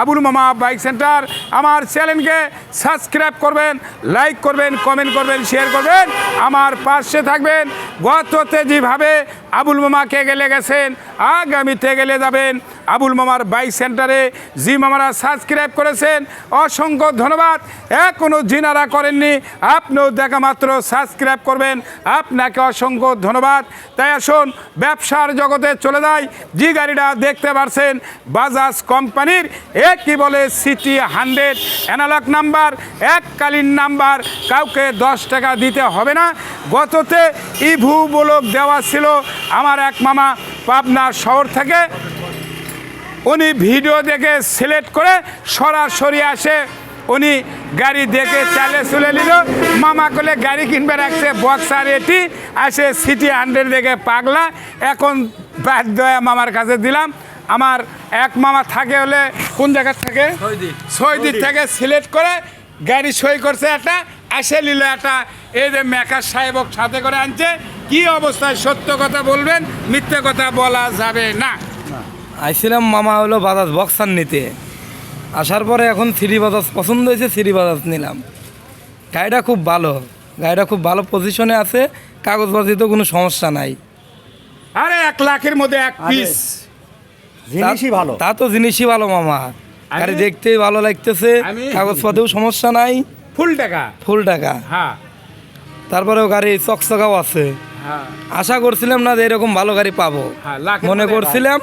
আবুল মামা bike centre. আমার চ্যানেলকে সাবস্ক্রাইব করবেন, লাইক করবেন, কমেন্ট করবেন, শেয়ার করবেন। আমার পাশে থাকবেন। গততে যেভাবে আবুল মামাকে গেলে গেছেন, আগামীতে গেলে যাবেন। আবুল মামার বাইক সেন্টারে। জি মামারা সাবস্ক্রাইব করেছেন। অসংখ্য ধন্যবাদ। এখনও জিনারা করেননি। আপনিও দেখা মাত্র সাবস্ক্রাইব করবেন। আপনাকে অসংখ্য ধন্যবাদ। তাই আসুন, ব্যবসার জগতে চলে যায় যে গাড়িটা দেখতে পারছেন, বাজাজ কোম্পানির এ একই বলে সিটি হান্ড্রেড। অ্যানালগ নাম্বার, এককালীন নাম্বার, কাউকে দশ টাকা দিতে হবে না। গততে ইভু বলক দেওয়া ছিল আমার এক মামা পাবনা শহর থেকে। উনি ভিডিও দেখে সিলেক্ট করে সরাসরি আসে। উনি গাড়ি দেখে চালে চলে নিল। মামা করলে গাড়ি কিনবে রাখছে বক্সার এটি। আসে সিটি হান্ড্রেড দেখে পাগলা। এখন বাধ্য মামার কাছে দিলাম। আমার এক মামা থাকে হলে কোন জায়গার থাকে? ছয়দিক থেকে সিলেক্ট করে গাড়ি সই করছে একটা আসে নিল একটা। এই যে মেকার সাহেবক সাথে করে আনছে। কি অবস্থায় সত্য কথা বলবেন মিথ্যে কথা বলা যাবে না। আইছিলাম মামা হলো বাজাজ বক্সার নিতে। আসার পরে এখন থ্রি বাজাজ পছন্দ হয়েছে থ্রি বাজাজ নিলাম। গাড়িটা খুব ভালো গাড়িটা খুব ভালো পজিশনে আছে কাগজপত্রিতে কোনো সমস্যা নাই। আরে এক লাখের মধ্যে এক পিস জিনিসই ভালো। তা তো জিনিসই ভালো মামা। গাড়ি দেখতেই ভালো লাগতেছে কাগজপত্রেও সমস্যা নাই। ফুল টাকা। ফুল টাকা। হ্যাঁ। তারপরেও গাড়ি চকচকাও আছে। হ্যাঁ। আশা করছিলাম না যে এরকম ভালো গাড়ি পাবো। হ্যাঁ, মনে করছিলাম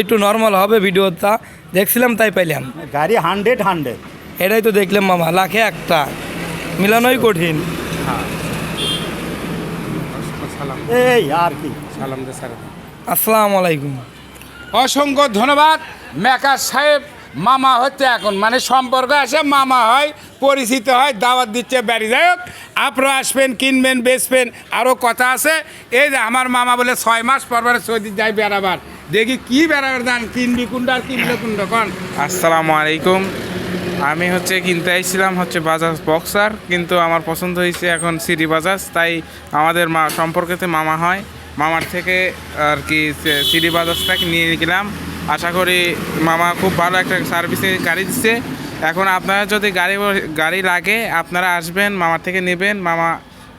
একটু নর্মাল হবে ভিডিওটা। দেখছিলাম তাই পাইলাম। গাড়ি হান্ড্রেড হান্ড্রেড এটাই তো দেখলাম মামা লাখে একটা। মিলানোই কঠিন। হ্যাঁ। এই আর কি। সালাম দে স্যার। আসসালামু আলাইকুম। অসংখ্য ধন্যবাদ। মেকার সাহেব মামা হচ্ছে এখন। মানে সম্পর্ক আসে মামা হয় পরিচিত হয় দাওয়াত দিচ্ছে বাড়ি যাই হোক। আপনারা আসবেন কিনবেন বেচবেন আরও কথা আছে। এই যে আমার মামা বলে ছয় মাস পর পরে সৌদি যাই বেড়াবার দেখি কি বেড়াবার দান কিনবি কোনটা আর কিনলে কোনটা কন? আসসালামু আলাইকুম। আমি হচ্ছে কিনতে আইছিলাম হচ্ছে বাজাজ বক্সার, কিন্তু আমার পছন্দ হয়েছে এখন সিরি বাজাজ, তাই আমাদের মা, সম্পর্কেতে মামা হয়। মামার থেকে আর কি সিরি বাজাজটাকে নিয়ে গেলাম। আশা করি মামা খুব ভালো একটা সার্ভিসে গাড়ি দিচ্ছে এখন আপনারা যদি গাড়ি গাড়ি লাগে, আপনারা আসবেন, মামার থেকে নেবেন। মামা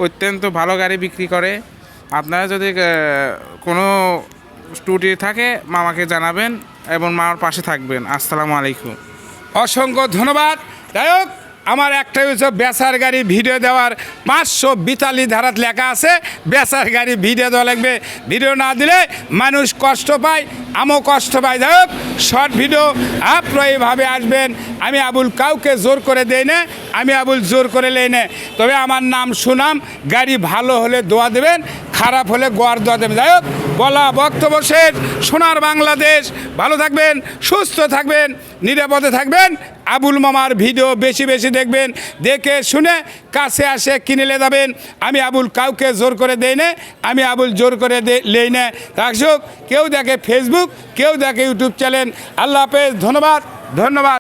অত্যন্ত ভালো গাড়ি বিক্রি করে। আপনারা যদি কোনো স্টুডি থাকে, মামাকে জানাবেন এবং মামার পাশে থাকবেন। আসসালামু আলাইকুম। অসংখ্য ধন্যবাদ। হোক, আমার একটা হচ্ছে বেচার গাড়ি ভিডিও দেওয়ার পাঁচশো বিতালি ধারাত লেখা আছে। বেচার গাড়ি ভিডিও দেওয়া লাগবে। ভিডিও না দিলে মানুষ কষ্ট পায়, আমিও কষ্ট পাই যাই হোক, শর্ট ভিডিও আপনারা এইভাবে আসবেন। আমি আবুল কাউকে জোর করে দেই না, আমি আবুল জোর করে লেই না। তবে আমার নাম সুনাম, গাড়ি ভালো হলে দোয়া দেবেন। খারাপ হলে গোয়ার দোয়া দেবেন। যাই হোক, বলা বক্তব্য শেষ। সোনার বাংলাদেশ। ভালো থাকবেন, সুস্থ থাকবেন, নিরাপদে থাকবেন। আবুল মামার ভিডিও বেশি বেশি দেখবেন। দেখে শুনে কাছে আসে কিনে যাবেন। আমি আবুল কাউকে জোর করে দেই না, আমি আবুল জোর করে লেই না। রাখছুক কেউ দেখে ফেসবুক কেউ দেখে ইউটিউব চ্যানেল আল্লাহ হাফেজ, ধন্যবাদ ধন্যবাদ।